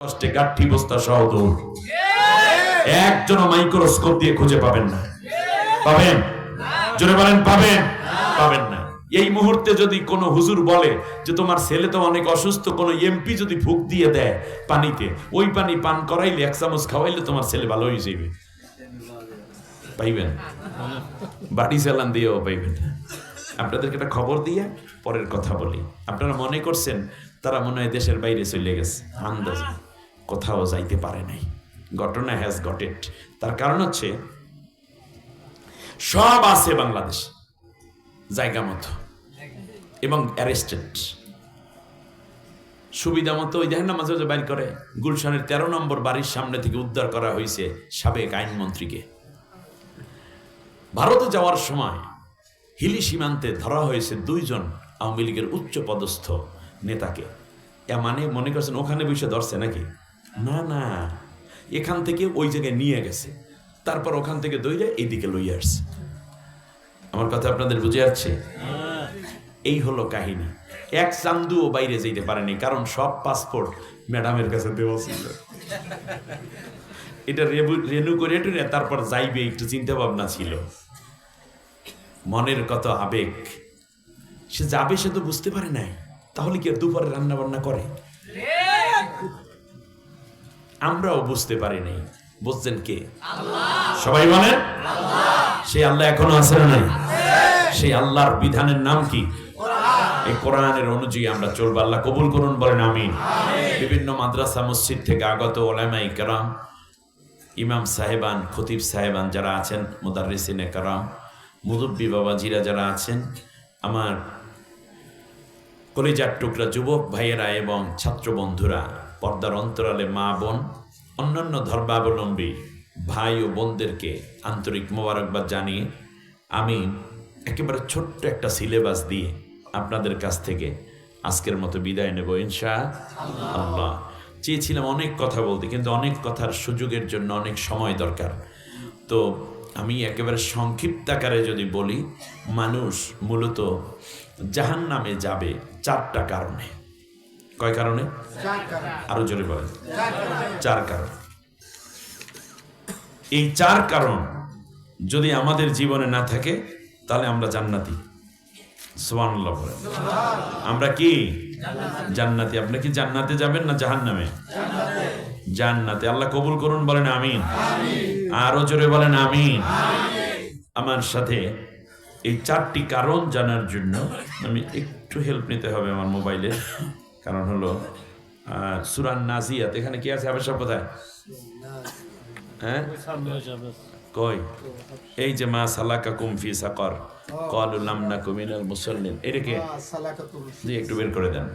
কষ্টে গাঠি বস্তা সহ দূর একজন মাইক্রোস্কোপ দিয়ে খুঁজে পাবেন না। পাবেন? জোরে বলেন, পাবেন? পাবেন না। এই মুহূর্তে যদি কোনো হুজুর বলে যে তোমার ছেলে তো অনেক অসুস্থ, কোনো এমপি যদি ফুক দিয়ে দেয় পানিতে, ওই পানি পান করাইলে, এক চামচ খাওয়াইলে তোমার ছেলে ভালো হয়ে যাবে পাইবেন? বাড়ি চালান দিয়েও পাইবেন আপনাদেরকে একটা খবর দিয়ে পরের কথা বলি। আপনারা মনে করছেন তারা মনে হয় দেশের বাইরে চলে গেছে। আন্দাজ কোথাও যাইতে পারে নাই। ঘটনা হ্যাজ গট ইট তার কারণ হচ্ছে, সব আছে বাংলাদেশ, জায়গা মতো, এবং অ্যারেস্টেড সুবিধা মতো ওই দেখেন না মাঝে মাঝে বাইর করে। গুলশানের তেরো নম্বর বাড়ির সামনে থেকে উদ্ধার করা হয়েছে সাবেক আইনমন্ত্রীকে। ভারতে যাওয়ার সময় হিলি সীমান্তে ধরা হয়েছে দুইজন আওয়ামী লীগের উচ্চ পদস্থ নেতাকে। এ মানে মনে করছেন ওখানে বসে ধরছে নাকি? না না। এখান থেকে ওই জায়গায় নিয়ে গেছে। তারপর ওখান থেকে দইরে এইদিকে লইয়া আসছে। আমার কথা আপনাদের বুঝে যাচ্ছে এই হলো কাহিনী। এক চান্দুও বাইরে যেতে পারেনি, কারণ সব পাসপোর্ট ম্যাডামের কাছে দেওয়া ছিল। এটা রেনু করে টুরে তারপর যাইবে একটু চিন্তা ভাবনা ছিল। মনের কত আবেগ। সে যাবে সে তো বুঝতে পারে নাই। তাহলে কি দুপুরে রান্না বান্না করে? আমরাও বুঝতে পারি নাই। বুঝছেন কে? সবাই বলেন, সেই আল্লাহ এখনও আছে না নাই? সেই আল্লাহর বিধানের নাম কি? এই কোরআনের অনুযায়ী আমরা চলবো। আল্লাহ কবুল করুন, বলেন আমিন। বিভিন্ন মাদ্রাসা, মসজিদ থেকে আগত ওলামাই কেরাম, ইমাম সাহেবান, খতিব সাহেবান যারা আছেন মুদারিসিনে কারাম, মুদব্বি বাবাজিরা যারা আছেন, আমার কলিজার টুকরা যুবক ভাইয়েরা এবং ছাত্র বন্ধুরা পর্দার অন্তরালে মা বোন, অন্যান্য ধর্মাবলম্বী ভাই ও বোনদেরকে আন্তরিক মোবারকবাদ জানিয়ে আমি একেবারে ছোট্ট একটা সিলেবাস দিয়ে আপনাদের কাছ থেকে আজকের মতো বিদায় নেব ইনশা আল্লাহ। চেয়েছিলাম অনেক কথা বলতে, কিন্তু অনেক কথার সুযোগের জন্য অনেক সময় দরকার। তো আমি একেবারে সংক্ষিপ্ত আকারে যদি বলি, মানুষ মূলত জাহান নামে যাবে চারটা কারণে। কয় কারণে? আরও জোরে বলেন। চার কারণ। এই চার কারণ যদি আমাদের জীবনে না থাকে তাহলে আমরা জান্নাতি। সুবহানাল্লাহ বলেন। আমরা কি? জান্নাতি। আপনি কি জান্নাতে যাবেন না জাহান্নামে? জান্নাতে। আল্লাহ কবুল করুন বলেন আমিন। আরও জোরে বলেন আমিন। আমার সাথে এই চারটি কারণ জানার জন্য আমি একটু হেল্প নিতে হবে আমার মোবাইলে কারণ হলো সুরান নাজিয়াত এখানে কি আছে সব কোথায় হ্যাঁ? কই? এই যে মা সালাকা কুমফি সাকর কলু লামনা কুমিনাল মুসল্লিন। এটা কে? জি একটু বের করে দেন।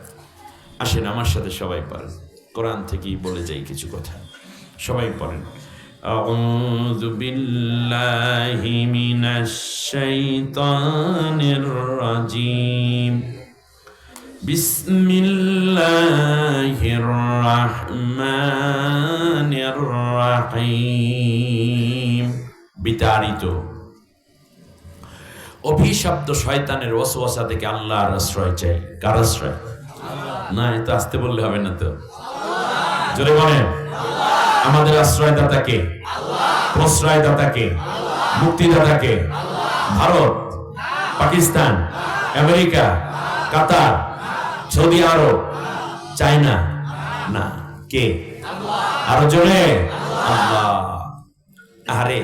আসেন আমার সাথে সবাই পারেন কোরআন থেকেই বলে যাই কিছু কথা। সবাই পড়েন। أعوذ بالله من الشيطان الرجيم بسم الله الرحمن الرحيم বিতাড়িত অভিশপ্ত শয়তানের ওয়াসওয়াসা থেকে আল্লাহর আশ্রয় চাই কার আশ্রয় না এত আসতে বললে হবে না তো জোরে বলেন আমাদের আশ্রয়দাতা কে প্রশ্রয়দাতা কে মুক্তিদাতা কে Bharat, Pakistan, America, Qatar, Saudi Arab, China, না, কে? আরও জোরে? আরে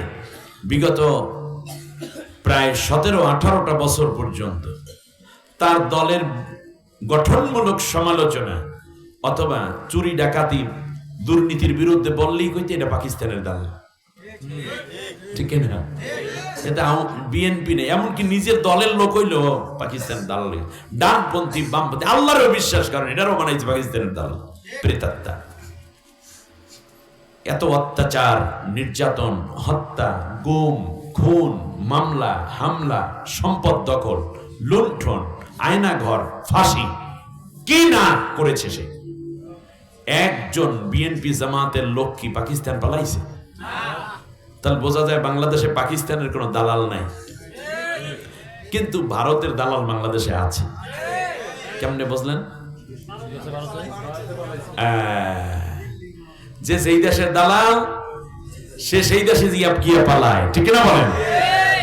বিগত প্রায় সতেরো, আঠারোটা বছর পর্যন্ত তার দলের গঠনমূলক সমালোচনা অথবা চুরি ডাকাতি দুর্নীতির বিরুদ্ধে বললেই কইতে এটা পাকিস্তানের দাল। ঠিক না এটা বিএনপি নেই। এমনকি নিজের দলের লোক হইল পাকিস্তান দাল ডানপন্থী, বামপন্থী, আল্লাহরও বিশ্বাস করেন, এটারও বানাইছে পাকিস্তানের দল, প্রেতাত্মা। এত অত্যাচার, নির্যাতন, হত্যা, গুম, খুন, মামলা, হামলা, সম্পদ দখল, লুণ্ঠন, আয়নাঘর, ফাঁসি, কি না করেছে সে? একজন বিএনপি জামাতের লোক কি পাকিস্তান পালাইছে? তাহলে বোঝা যায় বাংলাদেশে পাকিস্তানের কোনো দালাল নাই। কিন্তু ভারতের দালাল বাংলাদেশে আছে। কেমনে বুঝলেন? যে সেই দেশের দালাল, সে সেই দেশে গিয়ে গিয়ে পালায়। ঠিক না বলেন?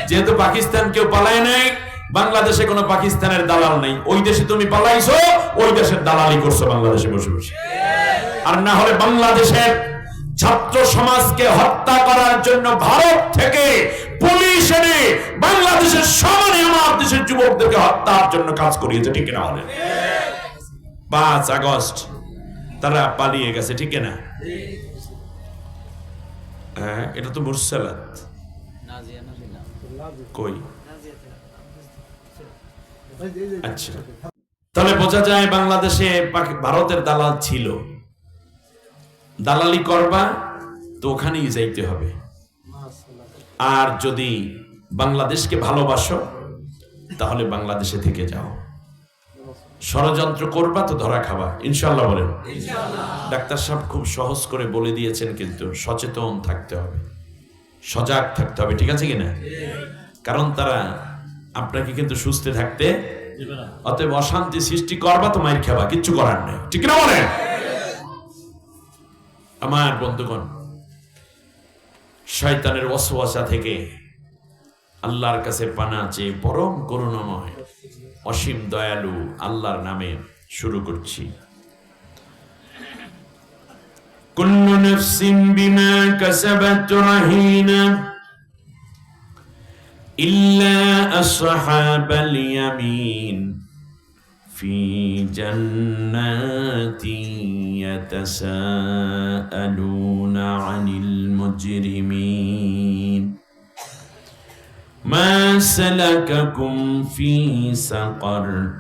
যেহেতু পাকিস্তান কেউ পালায় নাই, বাংলাদেশে কোনো পাকিস্তানের দালাল নেই। ওই দেশে তুমি পালাইছো, ওই দেশের দালালি করছ বাংলাদেশে বসে বসে। আর না হলে বাংলাদেশের ছাত্র সমাজকে হত্যা করার জন্য ভারত থেকে পুলিশ এনে বাংলাদেশের সমানে আমার দেশের যুবকদেরকে হত্যার জন্য কাজ করিয়েছে, ঠিক না বলেন? পাঁচ আগস্ট তারা পালিয়ে গেছে, ঠিক না হ্যাঁ এটা তো মুরসালাত। কই? আচ্ছা। তাহলে বোঝা যায় বাংলাদেশে ভারতের দালাল ছিল। দালালি করবা তো ওখানেই যাইতে হবে। আর যদি বাংলাদেশকে ভালোবাসো তাহলে বাংলাদেশে থেকে যাও। ষড়যন্ত্র করবা তো ধরা খাবা। ইনশাল্লাহ বলেন। ডাক্তার সাহেব খুব সহজ করে বলে দিয়েছেন কিন্তু সচেতন থাকতে হবে। সজাগ থাকতে হবে ঠিক আছে কিনা? কারণ তারা আপনাকে কিন্তু সুস্থে থাকতে অতএব অশান্তি সৃষ্টি করবা তো মাইর খাবা কিচ্ছু করার নেই। ঠিক না বলেন? আমার বন্ধুগণ, শয়তানের ওয়াসওয়াসা থেকে আল্লাহর কাছে পানা চেয়ে পরম করুণাময়, অসীম দয়ালু আল্লাহর নামে শুরু করছি। ইল্লা আসহাবাল ইয়ামিন في جنات يتساءلون عن المجرمين. ما سلككم في سقر؟